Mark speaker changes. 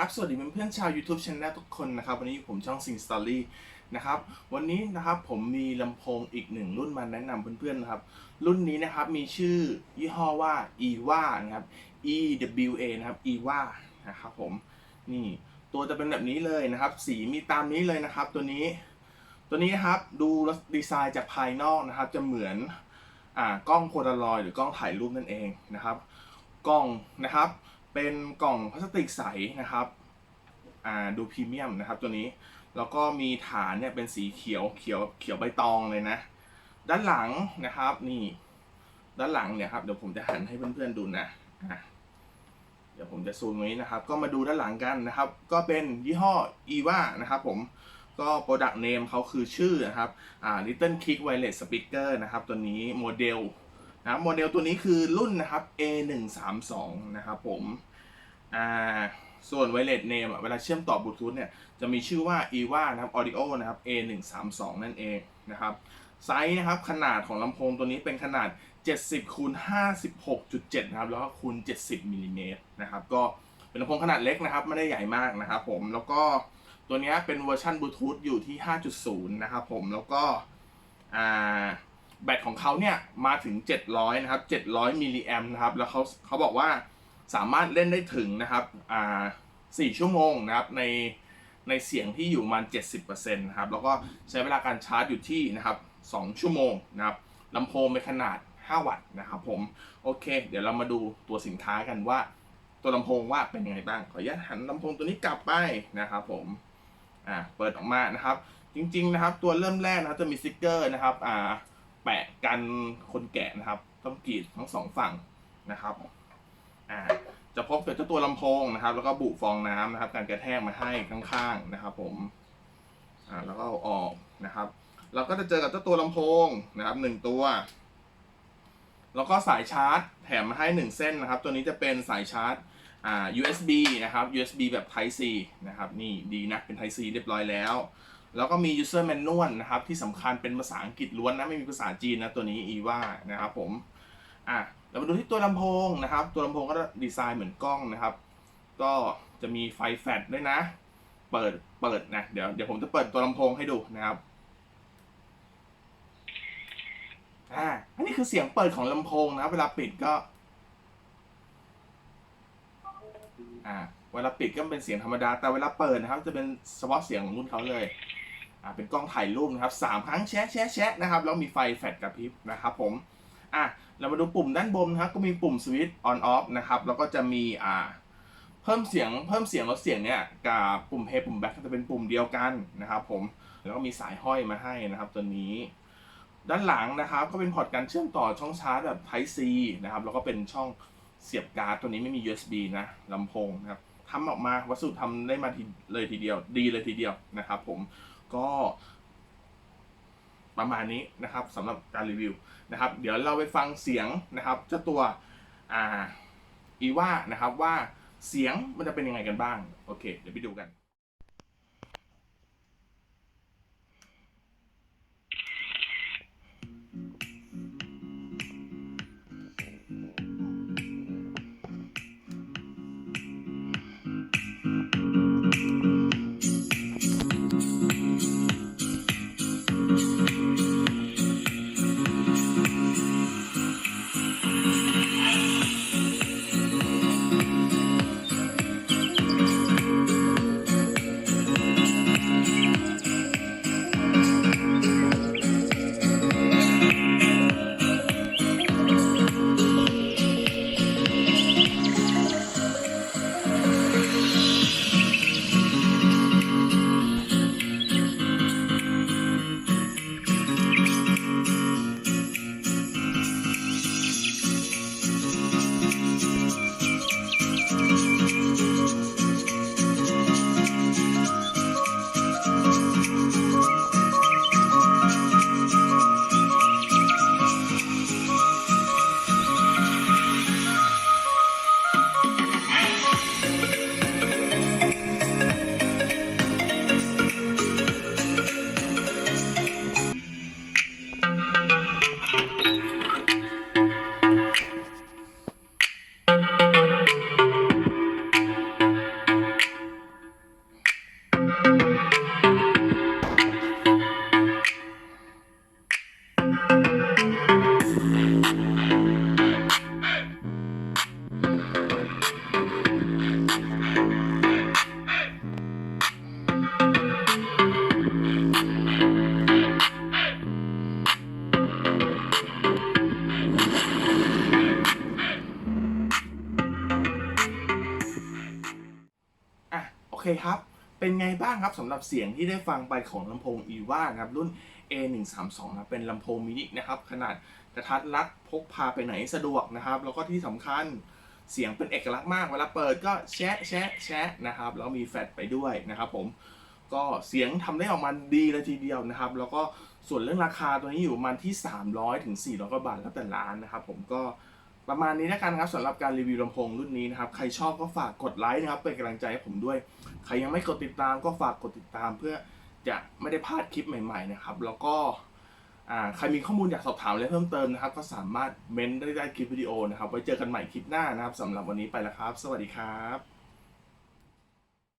Speaker 1: ครับ สวัสดีเพื่อนๆชาว YouTube Channel ทุกคนนะครับ วันนี้อยู่ผมช่องซิงสตอรี่นะครับ วันนี้นะครับผมมีลำโพงอีกหนึ่งรุ่นมาแนะนำเพื่อนๆนะครับ รุ่นนี้นะครับมีชื่อยี่ห้อว่า EVA นะครับ EWA นะครับ EVA นะครับผม นี่ตัวจะเป็นแบบนี้เลยนะครับ สีมีตามนี้เลยนะครับ ตัวนี้ ตัวนี้นะครับดูดีไซน์จากภายนอกนะครับ จะเหมือนอ่ากล้องโพลารอยด์หรือกล้องถ่ายรูปนั่นเองนะครับ กล่องนะครับ เป็นกล่องพลาสติกใสนะครับอ่าดูพรีเมียมนะครับตัวนี้ แล้วก็มีฐานเนี่ยเป็นสีเขียวเขียวเขียวใบตองเลยนะ ด้านหลังนะครับนี่ ด้านหลังเนี่ยครับเดี๋ยวผมจะหันให้เพื่อนๆดูนะะเดี๋ยวผมจะซูมตรงนี้นะครับ ก็มาดูด้านหลังกันนะครับ ก็เป็นยี่ห้อ EVA นะครับผมก็ Product Name เขาคือชื่อนะครับอ่า Little Kick Wireless Speaker นะครับ ตัวนี้โมเดล นะครับโมเดลตัวนี้คือรุ่นนะครับ A132 นะครับผมอ่าส่วน Wireless Name อะเวลาเชื่อมต่อบลูทูธเนี่ยจะมีชื่อว่า EVA นะครับ Audio นะครับ A132 นั่นเองนะครับไซส์นะครับขนาดของลำโพงตัวนี้เป็นขนาด 70คูณ56.7 นะครับ แล้วก็คูณ 70มิลลิเมตรนะครับก็เป็นลำโพงขนาดเล็กนะครับ ไม่ได้ใหญ่มากนะครับผมแล้วก็ตัวนี้เป็นเวอร์ชันบลูทูธอยู่ที่ 5.0 นะครับผมแล้วก็อ่า แบตของเขาเนี่ยมาถึง 700 นะครับ 700 มิลลิแอมนะครับ แล้วเขาเขาบอกว่าสามารถเล่นได้ถึงนะครับ อ่า 4 ชั่วโมงนะครับ ใน ในเสียงที่อยู่ประมาณ70%นะครับ แล้วก็ใช้เวลาการชาร์จอยู่ที่นะครับ 2 ชั่วโมงนะครับลำโพงเป็นขนาด 5 วัตต์นะครับผม โอเค เดี๋ยวเรามาดูตัวสินค้ากันว่า ตัวลำโพงว่าเป็นยังไงบ้าง ขออนุญาตหันลำโพงตัวนี้กลับไปนะครับผม อ่า เปิดออกมานะครับ จริงๆนะครับ ตัวเริ่มแรกนะครับจะมีสติกเกอร์นะครับ อ่า แปะกันคนแกะนะครับ ต้องกรีดทั้งสองฝั่งนะครับอ่าจะพบกับเจ้าตัวลำโพงนะครับ แล้วก็บุฟองน้ำนะครับ การกระแทกมาให้ข้างๆนะครับ ผมอ่าแล้วก็ออกนะครับ เราก็จะเจอกับเจ้าตัวลำโพงนะครับหนึ่งตัว แล้วก็สายชาร์จ แถมมาให้หนึ่งเส้นนะครับ ตัวนี้จะเป็นสายชาร์จอ่า USB นะครับ USB แบบ Type C นะครับ นี่ดีนะเป็น Type C เรียบร้อยแล้ว แล้วก็มี user manual นะครับ ที่สำคัญเป็นภาษาอังกฤษล้วนนะ ไม่มีภาษาจีนนะตัวนี้ EVA นะครับผม อะเรามาดูที่ตัวลำโพงนะครับ ตัวลำโพงก็ดีไซน์เหมือนกล้องนะครับ ก็จะมีไฟแฟลชด้วยนะ เปิด เปิดนะ เดี๋ยวเดี๋ยวผมจะเปิดตัวลำโพงให้ดูนะครับ อ่า อันนี้คือเสียงเปิดของลำโพงนะ เวลาปิดก็ อ่า เวลาปิดก็เป็นเสียงธรรมดา แต่เวลาเปิดนะครับ จะเป็นเฉพาะเสียงของรุ่นเขาเลย เป็นกล้องถ่ายรูปนะครับสามครั้งแชะแชะแชะนะครับแล้วมีไฟแฟลชกระพริบนะครับผมอะเรามาดูปุ่มด้านบนนะครับก็มีปุ่มสวิตช์ on off นะครับแล้วก็จะมีอ่าเพิ่มเสียงเพิ่มเสียงลดเสียงเนี่ยกับปุ่ม play ปุ่ม back จะเป็นปุ่มเดียวกันนะครับผมแล้วก็มีสายห้อยมาให้นะครับตัวนี้ ด้านหลังนะครับก็เป็นพอร์ตการเชื่อมต่อช่องชาร์จแบบ Type C นะครับแล้วก็เป็นช่องเสียบการ์ดตัวนี้ไม่มี USB นะลำโพงนะครับทำออกมาวัสดุทำได้มาทีเลยทีเดียว ดีเลยทีเดียวนะครับผม ก็ประมาณนี้นะครับสำหรับการรีวิวนะครับ เดี๋ยวเราไปฟังเสียงนะครับเจ้าตัวอ่าอีว่านะครับว่าเสียงมันจะเป็นยังไงกันบ้าง โอเค เดี๋ยวไปดูกัน
Speaker 2: เคครับ
Speaker 1: เป็นไงบ้างครับสำหรับเสียงที่ได้ฟังไปของลำโพง e v a นะครับรุ่น A132 นะเป็นลำโพงมินินะครับขนาดกระทัดรัดพกพาไปไหนสะดวกนะครับ แล้วก็ที่สำคัญเสียงเป็นเอกลักษณ์มากเวลาเปิดก็แชะแชะแชะนะครับแล้วมีแฟลชไปด้วยนะครับผมก็เสียงทำได้ออกมาดีเลยทีเดียวนะครับ แล้วก็ส่วนเรื่องราคาตัวนี้อยู่มาณที่ 300ถึง400กว่าบาทแล้วแต่ร้านนะครับผมก็ ประมาณนี้แล้วกันครับสำหรับการรีวิวลำโพงรุ่นนี้นะครับใครชอบก็ฝากกดไลค์นะครับเป็นกำลังใจให้ผมด้วย ใครยังไม่กดติดตามก็ฝากกดติดตามเพื่อจะไม่ได้พลาดคลิปใหม่ๆนะครับแล้วก็ใครมีข้อมูลอยากสอบถามอะไรเพิ่มเติมนะครับ ก็สามารถเม้นได้ใต้คลิปวิดีโอนะครับไว้เจอกันใหม่คลิปหน้านะครับสำหรับวันนี้ไปแล้วครับ สวัสดีครับ